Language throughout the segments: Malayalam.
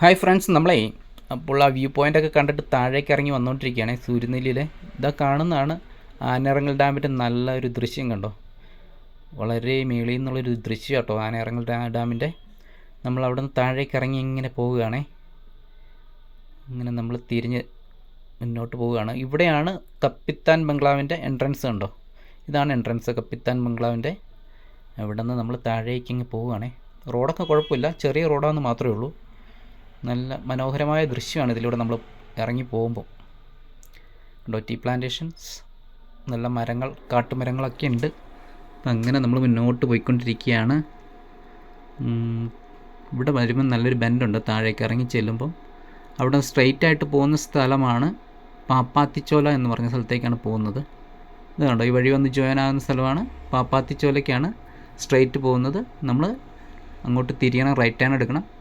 ഹായ് ഫ്രണ്ട്സ് നമ്മളെ അപ്പോൾ ആ വ്യൂ പോയിന്റൊക്കെ കണ്ടിട്ട് താഴേക്ക് ഇറങ്ങി വന്നുകൊണ്ടിരിക്കുകയാണ് സൂര്യനെല്ലിയിലെ. ഇതാ കാണുന്നതാണ് ആനയിറങ്ങൽ ഡാമിന്റെ നല്ലൊരു ദൃശ്യം കണ്ടോ? വളരെ മേളിൽ നിന്നുള്ളൊരു ദൃശ്യം കേട്ടോ ആനയിറങ്ങൽ ഡാമിന്റെ നമ്മൾ അവിടെ നിന്ന് താഴേക്ക് ഇറങ്ങി ഇങ്ങനെ പോവുകയാണേ. ഇങ്ങനെ നമ്മൾ തിരിഞ്ഞ് മുന്നോട്ട് പോവുകയാണ്. ഇവിടെയാണ് കപ്പിത്താൻ ബംഗ്ലാവിന്റെ എൻട്രൻസ് കണ്ടോ? ഇതാണ് എൻട്രൻസ് കപ്പിത്താൻ ബംഗ്ലാവിന്റെ അവിടെ നിന്ന് നമ്മൾ താഴേക്ക് ഇങ്ങനെ പോവുകയാണേ. റോഡൊക്കെ കുഴപ്പമില്ല. ചെറിയ റോഡാണെന്ന് മാത്രമേ ഉള്ളൂ. നല്ല മനോഹരമായ ദൃശ്യമാണ് ഇതിലൂടെ നമ്മൾ ഇറങ്ങി പോകുമ്പോൾ. കണ്ടോ ടീ പ്ലാന്റേഷൻസ് നല്ല മരങ്ങൾ കാട്ടുമരങ്ങളൊക്കെ ഉണ്ട്. അങ്ങനെ നമ്മൾ മുന്നോട്ട് പോയിക്കൊണ്ടിരിക്കുകയാണ്. ഇവിടെ വരുമ്പോൾ നല്ലൊരു ബെൻഡുണ്ട് താഴേക്ക് ഇറങ്ങി ചെല്ലുമ്പം. അവിടെ സ്ട്രെയിറ്റ് ആയിട്ട് പോകുന്ന സ്ഥലമാണ് പാപ്പാത്തിച്ചോല എന്ന് പറഞ്ഞ സ്ഥലത്തേക്കാണ് പോകുന്നത്. ഇത് ഈ വഴി വന്ന് ജോയിൻ ആകുന്ന സ്ഥലമാണ് പാപ്പാത്തിച്ചോലയ്ക്കാണ് സ്ട്രെയിറ്റ് പോകുന്നത്. നമ്മൾ അങ്ങോട്ട് തിരിയണം റൈറ്റ് ടേൺ എടുക്കണം.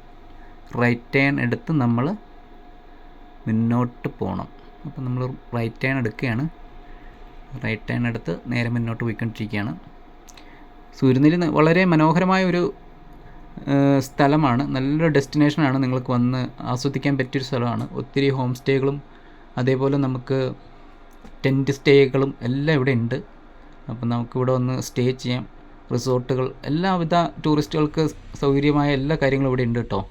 റൈറ്റ് ടേൺ എടുത്ത് നമ്മൾ മുന്നോട്ട് പോകണം. അപ്പോൾ നമ്മൾ റൈറ്റ് ടേൺ എടുക്കുകയാണ്. റൈറ്റ് ടേൺ എടുത്ത് നേരെ മുന്നോട്ട് പോയിക്കൊണ്ടിരിക്കുകയാണ്. സൂര്യനെല്ലി വളരെ മനോഹരമായ ഒരു സ്ഥലമാണ്. നല്ലൊരു ഡെസ്റ്റിനേഷനാണ് നിങ്ങൾക്ക് വന്ന് ആസ്വദിക്കാൻ പറ്റിയൊരു സ്ഥലമാണ്. ഒത്തിരി ഹോം സ്റ്റേകളും അതേപോലെ നമുക്ക് ടെന്റ് സ്റ്റേകളും എല്ലാം ഇവിടെ ഉണ്ട്. അപ്പം നമുക്കിവിടെ വന്ന് സ്റ്റേ ചെയ്യാം. റിസോർട്ടുകൾ എല്ലാവിധ ടൂറിസ്റ്റുകൾക്ക് സൗകര്യമായ എല്ലാ കാര്യങ്ങളും ഇവിടെ ഉണ്ട് കേട്ടോ.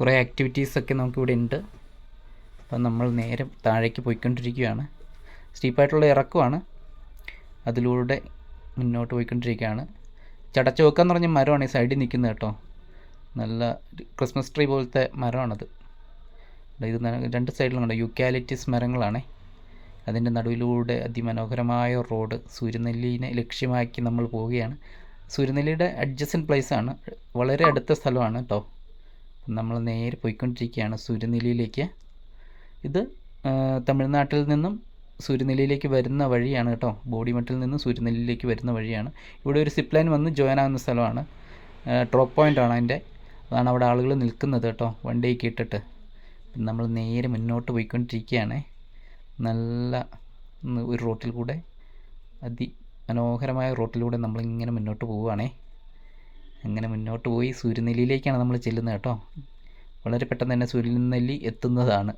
കുറേ ആക്ടിവിറ്റീസൊക്കെ നമുക്കിവിടെ ഉണ്ട്. അപ്പം നമ്മൾ നേരെ താഴേക്ക് പോയിക്കൊണ്ടിരിക്കുകയാണ്. സ്റ്റീപ്പായിട്ടുള്ള ഇറക്കമാണ്. അതിലൂടെ മുന്നോട്ട് പോയിക്കൊണ്ടിരിക്കുകയാണ്. ചടച്ചോക്കാന്ന് പറഞ്ഞ മരമാണ് ഈ സൈഡിൽ നിൽക്കുന്നത് കേട്ടോ. നല്ല ക്രിസ്മസ് ട്രീ പോലത്തെ മരമാണത്. ഇത് രണ്ട് സൈഡിലും കണ്ടോ? യുക്കാലിറ്റിസ് മരങ്ങളാണേ. അതിന്റെ നടുവിലൂടെ അതിമനോഹരമായ റോഡ് സൂര്യനെല്ലിനെ ലക്ഷ്യമാക്കി നമ്മൾ പോവുകയാണ്. സൂര്യനെല്ലിയുടെ അഡ്ജസ്റ്റൻ ആണ്. വളരെ അടുത്ത സ്ഥലമാണ് കേട്ടോ. നമ്മൾ നേരെ പോയിക്കൊണ്ടിരിക്കുകയാണ് സൂര്യനിലയിലേക്ക്. ഇത് തമിഴ്നാട്ടിൽ നിന്നും സൂര്യനിലയിലേക്ക് വരുന്ന വഴിയാണ് കേട്ടോ. ബോഡിമട്ടിൽ നിന്ന് സൂര്യനിലയിലേക്ക് വരുന്ന വഴിയാണ്. ഇവിടെ ഒരു സിപ്പ് ലൈൻ വന്ന് ജോയിൻ ആകുന്ന സ്ഥലമാണ്. ഡ്രോപ്പ് പോയിന്റ് ആണ് അതിന്റെ. അതാണ് അവിടെ ആളുകൾ നിൽക്കുന്നത് കേട്ടോ വണ്ടിയൊക്കെ ഇട്ടിട്ട്. നമ്മൾ നേരെ മുന്നോട്ട് പോയിക്കൊണ്ടിരിക്കുകയാണ്. നല്ല ഒരു റോട്ടിൽ കൂടെ അതി മനോഹരമായ റോട്ടിലൂടെ നമ്മളിങ്ങനെ മുന്നോട്ട് പോവുകയാണേ. അങ്ങനെ മുന്നോട്ട് പോയി സൂര്യനെല്ലിയിലേക്കാണ് നമ്മൾ ചെല്ലുന്നത് കേട്ടോ. വളരെ പെട്ടെന്ന് തന്നെ സൂര്യനെല്ലി എത്തുന്നതാണ്.